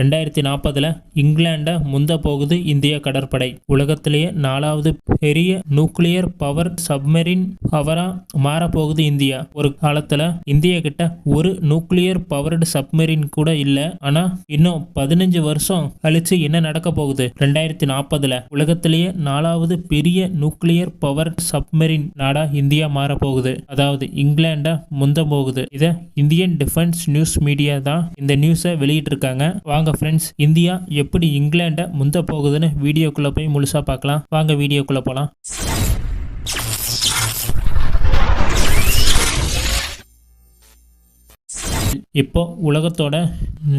ரெண்டாயிரத்தி நாற்பதில் இங்கிலாண்டை முந்த போகுது இந்திய கடற்படை. உலகத்திலேயே நாலாவது பெரிய நியூக்ளியர் பவர் சப்மரின் பவராக மாறப்போகுது இந்தியா. ஒரு காலத்தில் இந்திய கிட்ட ஒரு நியூக்ளியர் பவர்டு சப்மரின் கூட இல்லை. ஆனால் இன்னும் பதினஞ்சு வருஷம் கழிச்சு என்ன நடக்க போகுது? ரெண்டாயிரத்தி நாற்பதில் உலகத்திலேயே நாலாவது பெரிய நியூக்ளியர் பவர் சப்மரின் நாடா இந்தியா மாறப்போகுது. அதாவது இங்கிலாண்டை முந்த போகுது இதை இந்தியன் டிஃபென்ஸ் நியூஸ் மீடியா தான் இந்த நியூஸை வெளியிட்டிருக்காங்க. வாங்க ஃப்ரெண்ட்ஸ் இந்தியா எப்படி இங்கிலாண்டை முந்த போகுதுன்னு வீடியோக்குள்ளே போய் முழுசா பார்க்கலாம். வாங்க வீடியோக்குள்ளே போலாம். இப்போ உலகத்தோட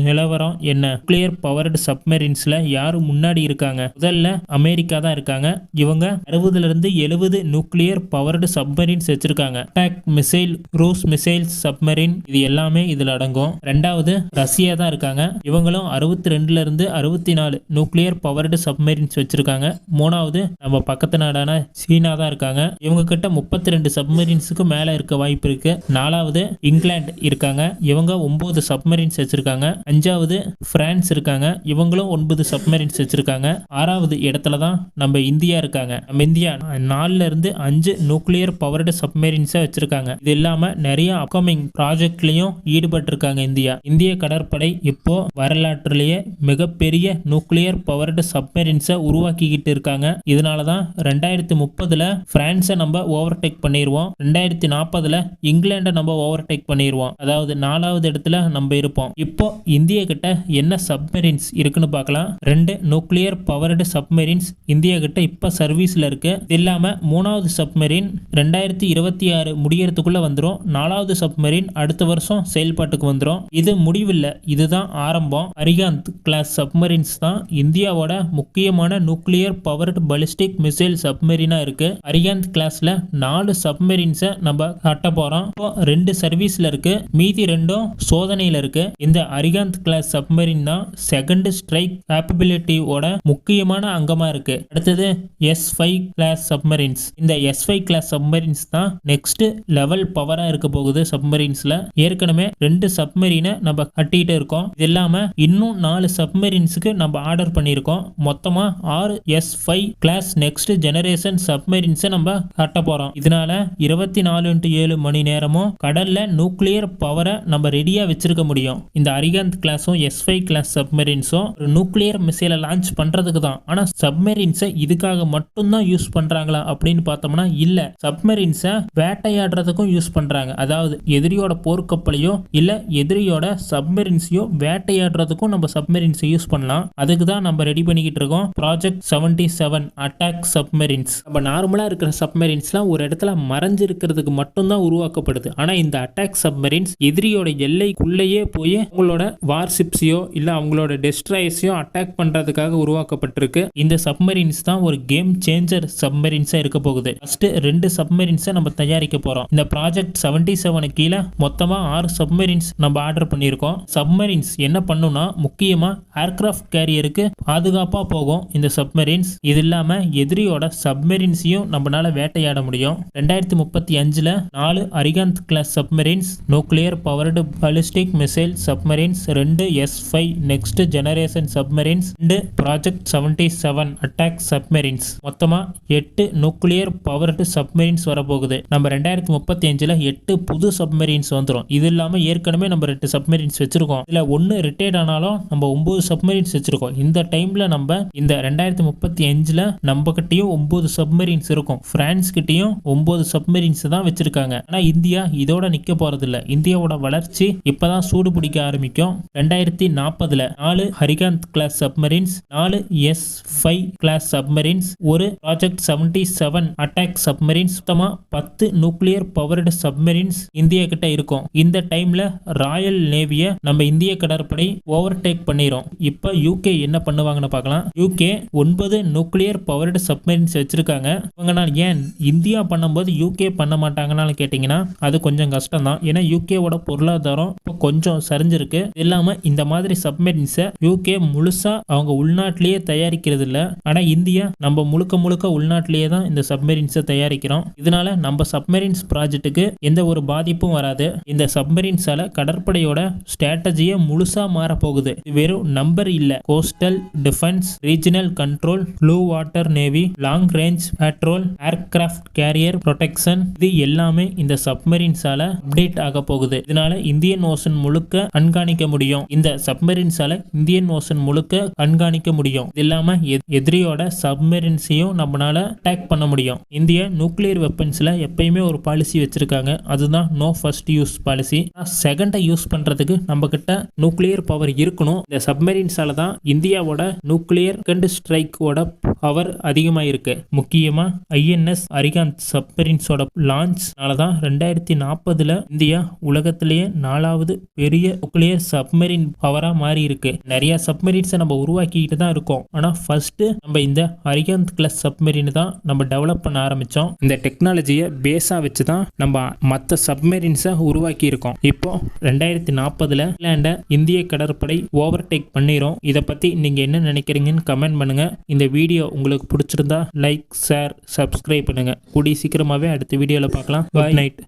நிலவரம் என்ன? நியூக்ளியர் பவர்டு சப்மரீன்ஸ்ல யாரு முன்னாடி இருக்காங்க? முதல்ல அமெரிக்கா தான் இருக்காங்க. இவங்க அறுபதுல இருந்து எழுபது நியூக்ளியர் பவர்டு சப்மரீன்ஸ் வச்சிருக்காங்க. Attack missile cruise missile submarine இது எல்லாமே இதுல அடங்கும். ரெண்டாவது ரஷ்யா தான் இருக்காங்க. இவங்களும் அறுபத்தி ரெண்டுல இருந்து அறுபத்தி நாலு நியூக்ளியர் பவர்டு சப்மரீன்ஸ் வச்சிருக்காங்க. மூணாவது நம்ம பக்கத்து நாடான சீனா தான் இருக்காங்க. இவங்க கிட்ட முப்பத்தி ரெண்டு சப்மரீன்ஸுக்கு மேல இருக்க வாய்ப்பு இருக்கு. நாலாவது இங்கிலாந்து இருக்காங்க. இவங்க ஒன்பது சப்மரீன்ஸ் வச்சிருக்காங்க. அஞ்சாவது பிரான்ஸ் இருக்காங்க. இவங்களும் ஒன்பது சப்மரீன்ஸ் வச்சிருக்காங்க. ஆறாவது இடத்துல தான் நம்ம இந்தியா இருக்காங்க. நம்ம இந்தியா நாலுல இருந்து அஞ்சு நியூக்ளியர் பவர்டு சப்மரீன்ஸை வச்சிருக்காங்க. இது இல்லாம நிறைய அப்கமிங் ப்ராஜெக்ட்லயும் ஈடுபட்டிருக்காங்க இந்தியா. இந்திய கடற்படை இப்போ வரலாற்றிலேயே மிகப்பெரிய நியூக்ளியர் பவர்டு சப்மரீன்ஸை உருவாக்கிக்கிட்டு இருக்காங்க. இதனால தான் ரெண்டாயிரத்தி முப்பதுல பிரான்ஸை நம்ம ஓவர்டேக் பண்ணிடுவோம் ரெண்டாயிரத்தி நாற்பதுல இங்கிலாண்டை நம்ம ஓவர்டேக் பண்ணிடுவோம் அதாவது நாலாவது இடத்துல நம்ம இருப்போம். இப்போ இந்திய கிட்ட என்ன சப்மரீன்ஸ் இருக்குன்னு பார்க்கலாம். ரெண்டு நியூக்ளியர் பவர்டு சப்மரீன்ஸ் இந்தியா கிட்ட இப்போ சர்வீஸில் இருக்கு. இது இல்லாம மூணாவது சப்மரீன் ரெண்டாயிரத்தி இருபத்தி ஆறு முடியறதுக்குள்ள வந்துடும் நாலாவது சப்மரீன் அடுத்த வருஷம் செயல்பாட்டுக்கு வந்துடும் இது முடிவில்லை. இதுதான் ஆரம்பம். அரிகாந்த் கிளாஸ் சப்மரீன்ஸ் தான் இந்தியாவோட முக்கியமான நியூக்ளியர் பவர்டு பலிஸ்டிக் மிசைல் சப்மரீனாக இருக்கு. அரிகாந்த் கிளாஸ்ல நாலு சப்மரீன்ஸை நம்ம கட்ட போறோம். இப்போ ரெண்டு சர்வீஸ்ல இருக்கு. மீதி ரெண்டும் சோதனையில் இருக்கு இந்த அரிகாந்த் கிளாஸ் சப்மரின் தான் செகண்ட் ஸ்ட்ரைக் கேப்பபிலிட்டியோட முக்கியமான அங்கமாக இருக்கு. அடுத்தது எஸ் ஃபைவ் கிளாஸ் சப்மரின்ஸ் இந்த எஸ் ஃபைவ் கிளாஸ் சப்மரின்ஸ் தான் நெக்ஸ்ட் லெவல் பவராக இருக்க போகுது சப்மரின்ஸில் ஏற்கனவே ரெண்டு சப்மரினை நம்ம கட்டிட்டு இருக்கோம். இது இல்லாம இன்னும் நாலு சப்மரின்ஸுக்கு நம்ம ஆர்டர் பண்ணியிருக்கோம். மொத்தமாக ஆறு S five class next generation சப்மரின்ஸை நம்ம கட்ட போகிறோம் இதனால இருபத்தி நாலு இன்ட்டு ஏழு மணி நேரமும் கடல்ல நியூக்ளியர் பவரை நம்ம ரெடியாக வச்சிருக்க முடியும். இந்த அரிகாந்த் கிளாஸும் எஸ் ஃபைவ் கிளாஸ் சப்மெரின்ஸும் ஒரு நியூக்ளியர் மிசைலை லான்ச் பண்ணுறதுக்கு தான். ஆனால் சப்மெரின்ஸை இதுக்காக மட்டும்தான் யூஸ் பண்ணுறாங்களா அப்படின்னு பார்த்தோம்னா இல்லை. சப்மெரின்ஸை வேட்டையாடுறதுக்கும் யூஸ் பண்ணுறாங்க அதாவது எதிரியோட போர்க்கப்பலையோ இல்லை எதிரியோட சப்மெரின்ஸையோ வேட்டையாடுறதுக்கும் நம்ம சப்மெரின்ஸை யூஸ் பண்ணலாம். அதுக்கு தான் நம்ம ரெடி பண்ணிக்கிட்டு இருக்கோம். Project seventy seven attack submarines நம்ம நார்மலாக இருக்கிற சப்மெரின்ஸ்லாம் ஒரு இடத்துல மறைஞ்சிருக்கிறதுக்கு மட்டும்தான் உருவாக்கப்படுது. ஆனால் இந்த அட்டாக் சப்மரீன்ஸ் எதிரியோட எல்லைக்குள்ளேயே போய் அவங்களோட வார்ஷிப்ஸையோ இல்ல அவங்களோட டெஸ்ட்ராயர்ஸையோ அட்டாக் பண்றதுக்காக உருவாக்கப்பட்டிருக்கு. இந்த சப்மரீன்ஸ் தான் ஒரு கேம் சேஞ்சர் சப்மரீன்ஸா இருக்க போகுது. ஃபர்ஸ்ட் ரெண்டு சப்மரீன்ஸை நம்ம தயாரிக்க போறோம். இந்த ப்ராஜெக்ட் செவன்டி செவனு கீழே மொத்தமா ஆறு சப்மரீன்ஸ் நம்ம ஆர்டர் பண்ணியிருக்கோம். சப்மரீன்ஸ் என்ன பண்ணுனா முக்கியமா ஏர்கிராஃப்ட் கேரியருக்கு பாதுகாப்பா போகும் இந்த சப்மரீன்ஸ் இது இல்லாம எதிரியோட சப்மரீன்ஸையும் நம்மளால வேட்டையாட முடியும். ரெண்டாயிரத்தி முப்பத்தி அஞ்சுல நாலு Arihant class submarines nuclear powered ballistic missile submarines ரெண்டு S five next generation submarines ரெண்டு project seventy seven attack submarines மொத்தமாக எட்டு நியூக்ளியர் பவர்டு சப்மரீன்ஸ் வரப்போகுது. நம்ம ரெண்டாயிரத்தி முப்பத்தி அஞ்சில் எட்டு புது சப்மரீன்ஸ் வந்துடும் இது இல்லாமல் ஏற்கனவே நம்ம ரெண்டு சப்மரீன்ஸ் வச்சிருக்கோம். இதில் ஒன்று ரிட்டையர்ட் ஆனாலும் நம்ம ஒன்பது சப்மரீன்ஸ் வச்சிருக்கோம். இந்த டைமில் நம்ம இந்த ரெண்டாயிரத்தி முப்பத்தி அஞ்சில் நம்ம ஒம்பது ஒன்பது சப்மரீன்ஸ் இருக்கும். பிரான்ஸ் ஒம்பது ஒன்பது சப்மரீன்ஸ் தான் வச்சிருக்காங்க. ஆனால் இந்தியா இதோட நிற்க போகிறதில்ல இந்தியாவோட வளர்ச்சி இப்பதான் சூடு பிடிக்க ஆரம்பிக்கும். ரெண்டாயிரத்தி நாற்பதுல நாலு ஹரிகாந்த் கிளாஸ் சப்மரீன்ஸ் நாலு எஸ் ஃபைவ் கிளாஸ் சப்மரீன்ஸ் ஒரு project seventy seven attack submarines மொத்தமா பத்து நியூக்ளியர் பவர்டு சப்மரீன்ஸ் இந்தியா கிட்ட இருக்கும். இந்த டைம்ல ராயல் நேவிய நம்ம இந்திய கடற்படை ஓவர்டேக் பண்ணிரும். இப்ப யூகே என்ன பண்ணுவாங்கன்னு பார்க்கலாம் யூகே ஒன்பது நியூக்ளியர் பவர்டு சப்மரீன்ஸ் வச்சிருக்காங்க. இவங்க நான் ஏன் இந்தியா பண்ணும்போது யூகே பண்ண மாட்டாங்கன்னு கேட்டிங்கன்னா அது கொஞ்சம் கஷ்டம் தான் ஏன்னா யூகேவோட பொருளாதாரம் அப்புறம் கொஞ்சம் சரிஞ்சிருக்கு. இல்லாமல் இல்லாம இந்த மாதிரி சப்மெரின்ஸை யூகே முழுசா அவங்க உள்நாட்டிலேயே தயாரிக்கிறது இல்ல ஆனா இந்தியா நம்ம முழுக்க முழுக்க உள்நாட்டிலேயே தான் இந்த சப்மெரின்ஸை தயாரிக்கிறோம். இதனால நம்ம சப்மெரின்ஸ் ப்ராஜெக்ட்டுக்கு எந்த ஒரு பாதிப்பும் வராது. இந்த சப்மெரின்ஸால கடற்படையோட ஸ்ட்ராட்டஜியே முழுசா மாறப்போகுது. போகுது இது வெறும் நம்பர் இல்ல. Coastal defence regional control blue water navy long range patrol aircraft carrier protection இது எல்லாமே இந்த சப்மெரின்ஸால அப்டேட் ஆக போகுது இதனால இந்தியன் ஓசன் முழுக்க கண்காணிக்க முடியும். இந்த சப்மரின்ஸால இந்தியன் ஓசன் முழுக்க கண்காணிக்க முடியும். இது இல்லாம எதிரியோட சப்மெரின்ஸையும் நம்மளால அட்டாக் பண்ண முடியும். இந்திய நியூக்ளியர் வெப்பன்ஸ்ல எப்பயுமே ஒரு பாலிசி வச்சிருக்காங்க. அதுதான் நோ ஃபர்ஸ்ட் யூஸ் பாலிசி செகண்டை யூஸ் பண்றதுக்கு நம்ம கிட்ட நியூக்ளியர் பவர் இருக்கணும். இந்த சப்மரின்ஸால தான் இந்தியாவோட நியூக்ளியர் கண்டு ஸ்ட்ரைக்கோட பவர் அதிகமாக இருக்கு முக்கியமா ஐஎன்எஸ் அரிகாந்த் சப்மரின்ஸோட லான்ச்னால தான் ரெண்டாயிரத்தி நாற்பதுல இந்தியா உலகத்திலேயே நாலாவது பெரிய நியூக்ளியர் சப்மெரின் பவரா மாறி இருக்கு நிறைய சப்மெரின்ஸை நம்ம உருவாக்கிட்டு தான் இருக்கோம். ஆனா ஃபர்ஸ்ட் நம்ம இந்த அரிகாந்த் கிளாஸ் சப்மெரின் தான் நம்ம டெவலப் பண்ண ஆரம்பிச்சோம். இந்த டெக்னாலஜியை பேஸா வச்சு தான் நம்ம மற்ற சப்மெரின்ஸை உருவாக்கி இருக்கோம் இப்போ ரெண்டாயிரத்தி நாற்பதுல இங்கிலாண்டை இந்திய கடற்படை ஓவர்டேக் பண்ணிரும். இதை பத்தி நீங்க என்ன நினைக்கிறீங்கன்னு கமெண்ட் பண்ணுங்க. இந்த வீடியோ உங்களுக்கு பிடிச்சிருந்தா லைக் ஷேர் சப்ஸ்கிரைப் பண்ணுங்க. கூடிய சீக்கிரமாவே அடுத்த வீடியோல பார்க்கலாம். Good night